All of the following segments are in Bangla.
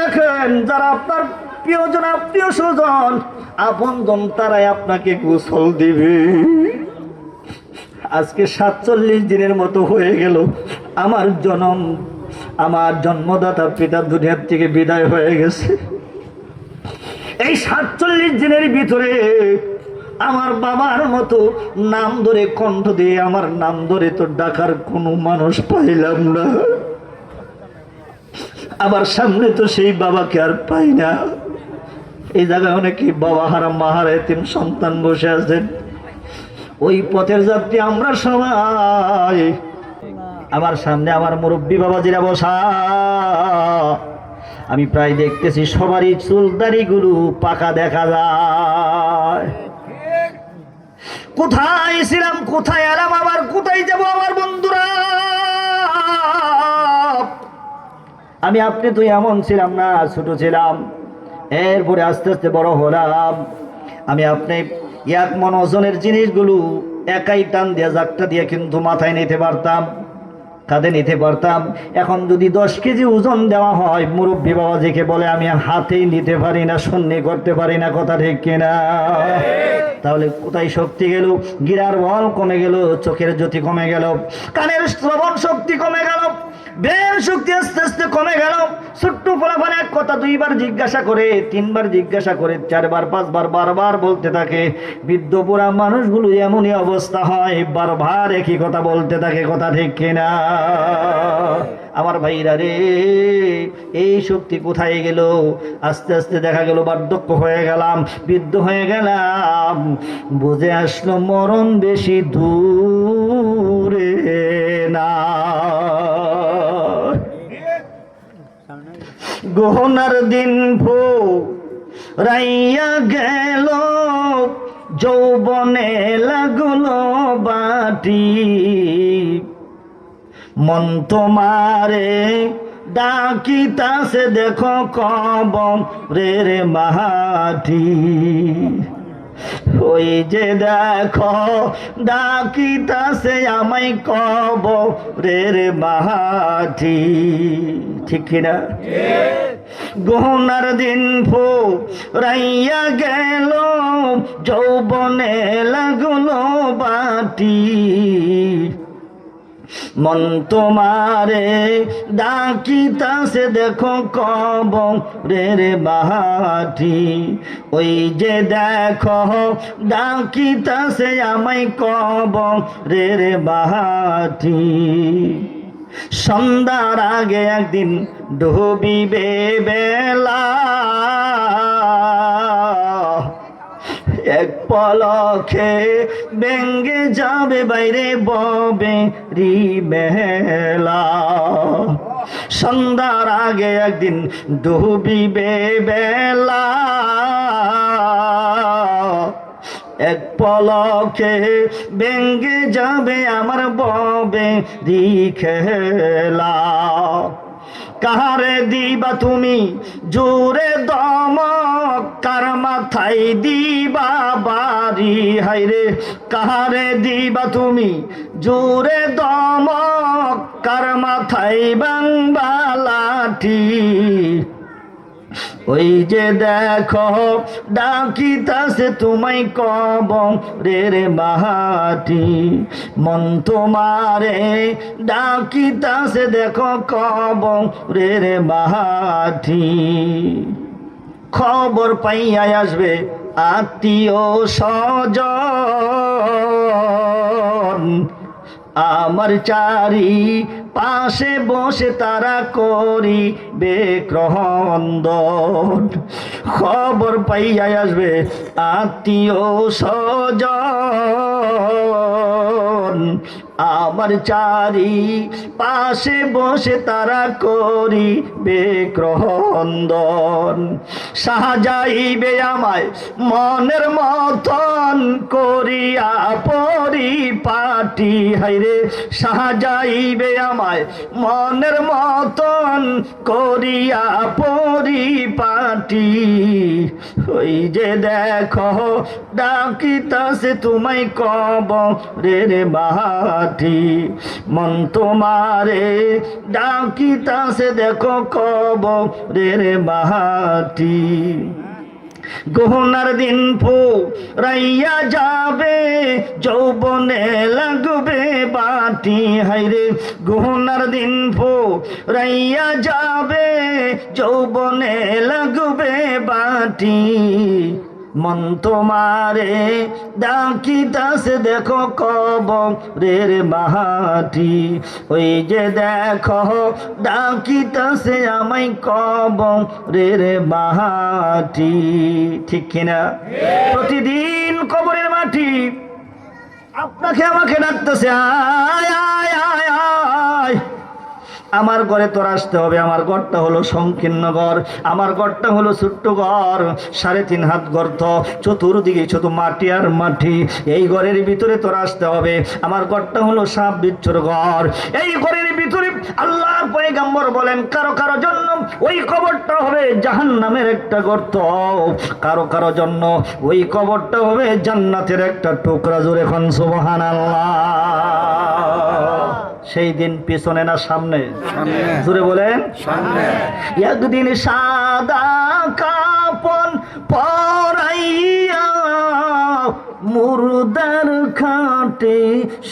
দেখেন, যারা আপনার প্রিয়জন আত্মীয় স্বজন আপন জন তারাই আপনাকে গোসল দিবে। আজকে সাতচল্লিশ দিনের মতো হয়ে গেল। আমার জনম, আমার জন্মদাতা পিতা দুনিয়ার থেকে বিদায় হয়ে গেছে। এই সাতচল্লিশ দিনের ভিতরে আমার বাবার মতো নাম ধরে কণ্ঠ দিয়ে, আমার নাম ধরে তো ডাকার কোনো মানুষ পাইলাম না। আবার সামনে তো সেই বাবাকে আর পাই না। এই জায়গায় অনেকে বাবা হারাম মাহারা তিন সন্তান বসে আছেন। ওই পথের যাত্রী আমরা সবাই। আমার সামনে আমার মুরব্বী বাবাজিরা বসা। আমি প্রায় দেখতেছি সবারই চুলদারিগুলো পাকা দেখা যায়। কোথায় ছিলাম, কোথায় এলাম আবার? আমি আপনি তো এমন ছিলাম না, ছোট ছিলাম। এরপরে আস্তে আস্তে বড় হলাম। আমি আপনি এক মন ওজনের জিনিসগুলো একাই টান দিয়ে জাকটা দিয়ে কিন্তু মাথায় নিতে পারতাম, কাঁধে নিতে পারতাম। এখন যদি দশ কেজি ওজন দেওয়া হয়, মুরব্বী বাবাজিকে বলে, আমি হাতেই নিতে পারি না শূন্য করতে পারি না, কথা ঠিক কিনা? তাহলে কোথায় শক্তি গেল? গিরার বল কমে গেল, চোখের জ্যোতি কমে গেল, কানের শ্রবণ শক্তি কমে গেল। ব্রেন শক্তি আস্তে আস্তে কমে গেল। ছোট্ট ফলাফল এক কথা দুইবার জিজ্ঞাসা করে, তিনবার জিজ্ঞাসা করে, চারবার, পাঁচবার, বারবার বলতে থাকে। বৃদ্ধ বুড়া মানুষগুলো এমনই অবস্থা হয়, বারবার একই কথা বলতে থাকে, কথা ঠিক কিনা? আমার ভাইরা রে, এই শক্তি কোথায় গেল? আস্তে আস্তে দেখা গেল, বার্ধক্য হয়ে গেলাম, বৃদ্ধ হয়ে গেলাম। বুঝে আসলো মরণ বেশি দূরে না। গহনার দিন ভো রাইয়া গেল, যৌবনে লাগল বাটি। মন তোমারে ডাকিতাছে, দেখো কব রে রে মাহাটি ওই যে দেখো, ডাকিতাছে আমায় কব রে রে মাহাটি ঠিক কিনা গহনার দিন ফো রাইয়া গেল, যৌবনে লাগল বাটি। মন তোমারে ডাকিতাছে, দেখো কব রে রে বাহাটি। ওই যে দেখো ডাকিতাছে আমায় কব রে রে বাহাটি। সন্ধ্যার আগে একদিন ডুবিবে বেলা পলকে ব্যঙ্গে যাবে বাইরে ববে রি মেলা। সন্ধ্যার আগে একদিন ডুবিবে বেলা। এক পলকে ব্যঙ্গে যাবে আমার ববে রি খেলা। কাহারে দিবা তুমি জোরে দমক কার মাথায় দিবা বাড়ি? হাইরে কাহারে দিবা তুমি? জোরে দমক, কার মাথায় বাংবা লাঠি? ওই যে দেখো, ডাকিতাছে তোমায় কব রে রে মাহাটি। মন তোমারে ডাকিতাছে দেখো কব রে রে মাহাটি। খবর পাইয়া আসবে আত্মীয় স্বজন। আমার চারি পাশে বসে তারা করি বেক্রন্দন খবর পাইয়া আসবে আত্মীয় স্বজন। আমার চারি পাশে বসে তারা করি বেক্রন্দন সাহাযাইবে আমায় মনের মতন করিয়া পরিপাটি। হাইরে সাহাযাইবে আমায় মনের মতন করিয়া পরিপাটি। ওই যে দেখো, ডাকিতাছে তোমায় কব রে রে বাহাটি মন তোমারে ডাকিতাছে দেখো কবরের বাহাটি গহনার দিন ফো রাইয়া যাবে, যৌবনে লাগবে বাটি হাইরে গহনার দিন ফো রাইয়া যাবে, যৌবনে লাগবে বাটি মন তোমারে ডাকিতাছে দেখো কবরের মাটি ওই যে দেখো ডাকিতাছে আমায় কবরের মাটি ঠিক কিনা? প্রতিদিন কবরের মাটি। আপনাকে আমাকে ডাকতেছে আয় আয় আয় আয়। আমার ঘরে তোর আসতে হবে। আমার ঘরটা হলো সংকীর্ণ ঘর। আমার ঘরটা হলো ছোট্ট ঘর। সাড়ে তিন হাত গর্ত। চতুর্দিকে ছোট মাটি আর মাটি। এই ঘরের ভিতরে তোর আসতে হবে। আমার ঘরটা হলো সাপ বিচ্ছুর ঘর। এই ঘরের ভিতরে আল্লাহ পয়গাম্বর বলেন, কারও কারও জন্য ওই কবরটা হবে জাহান নামের একটা গর্ত। কারও কারও জন্য ওই কবরটা হবে জান্নাতের একটা টুকরা। জোরে খান সুবহান সেই দিন পিছনে না সামনে? জুড়ে বলেন। একদিন সাদা কাপন পরাইয়া মুর্দার খাটে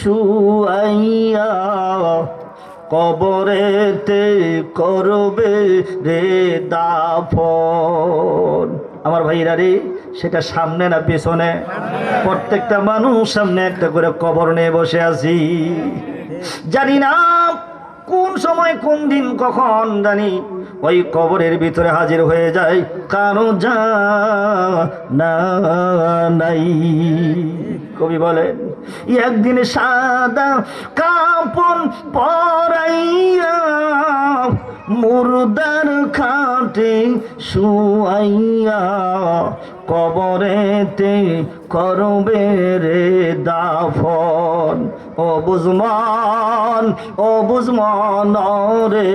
শুয়াইয়া কবরেতে করবে রে দাফন। আমার ভাইরা রে সেটা সামনে না পেছনে? প্রত্যেকটা মানুষ সামনে একটা করে কবর নিয়ে বসে আছি। জানি না কোন সময়, কোন দিন, কখন জানি। ওই কবরের ভিতরে হাজির হয়ে যায়, কারও যা নাই। কবি বলেন, একদিন সাদা কাপন পরাইয়া মুরদার খাটে শুয়াইয়া কবরেতে করবে রে দাফন। ও বুঝমান ও বুঝমান রে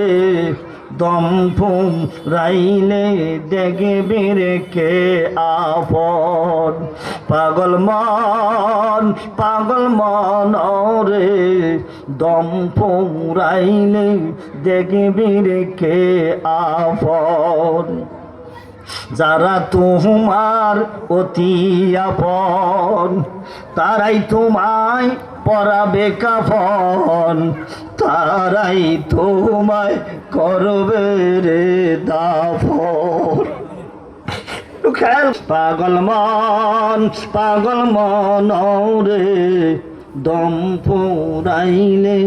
দম ফুম রাইলে দেখবে রে কে আপন। পাগল মন পাগল মন রে দম ফুম রাইলে দেখবে রে কে আপন। যারা তোমার অতি আপন, তারাই তোমায় পরাবে কাফন, তারাই তোমায় করবে রে দাফন। খেয়াল পাগল মন পাগল মন রে। দম পুরাইলে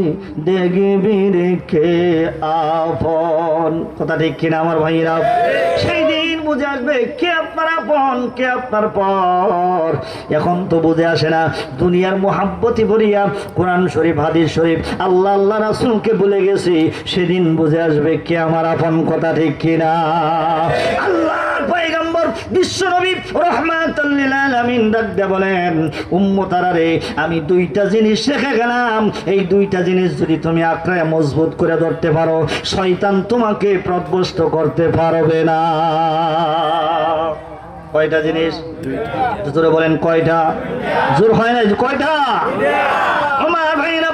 দেখবি রেখে আপন। কথা ঠিক কিনা আমার ভাইরা সেই দিন বুঝে আসবে কে আপনার আপন, কে আপনার পর। এখন তো বুঝে আসে না, দুনিয়ার মোহাব্বতি ভরিয়া কোরআন শরীফ, হাদিস শরীফ, আল্লাহ আল্লাহ রাসুলকে ভুলে গেছি, সেদিন বুঝে আসবে কে আমার আপন, কথা ঠিক কিনা। আল্লাহ বিশ্বনবী রহমাতুল্লিল আলামিন দিয়ে বলেন উম্মতারারে আমি দুইটা জিনিস রেখে গেলাম। এই দুইটা জিনিস যদি তুমি আঁকড়ায় মজবুত করে ধরতে পারো, শয়তান তোমাকে প্রদবস্ত করতে পারবে না। কয়টা জিনিস? জোরে বলেন, কয়টা? জোর হয় না, কয়টা? আমার ভাইরা,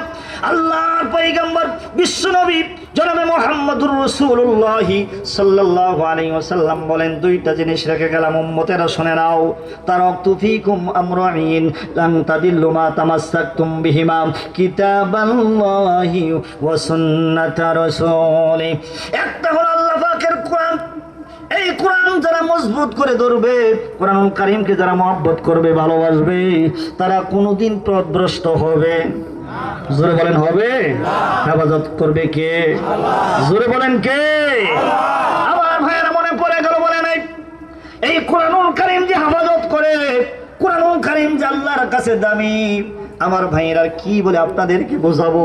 আল্লাহর পয়গম্বর, বিশ্বনবী, জনাবে মোহাম্মদুর রসুল্লাহ সাল্লাল্লাহু আলাইহি ওয়াসাল্লাম বলেন, দুইটা জিনিস রেখে গেলাম, উম্মতেরা শুনে নাও। তারাকতু ফিকুম আমরাইন লান তাদিল্লু মা তামাসসাকতুম বিহিমা কিতাবাল্লাহি একটা হলো আল্লাহ পাকের কোরআন এই কোরআন যারা মজবুত করে ধরবে কোরআন কারিমকে যারা মহব্বত করবে, ভালোবাসবে, তারা কোনোদিন পথভ্রষ্ট হবে। জোরে বলেন, হবে? হেফাজত করবে কে? জোরে বলেন, কে? আবার ভাইয়েরা মনে পড়ে গেল, বলে নাই? এই কোরআনুল কারিম যে হেফাজত করে, কোরআনুল কারিম যে আল্লাহর কাছে দামি, আমার ভাইয়েরা কি বলে আপনাদেরকে বোঝাবো?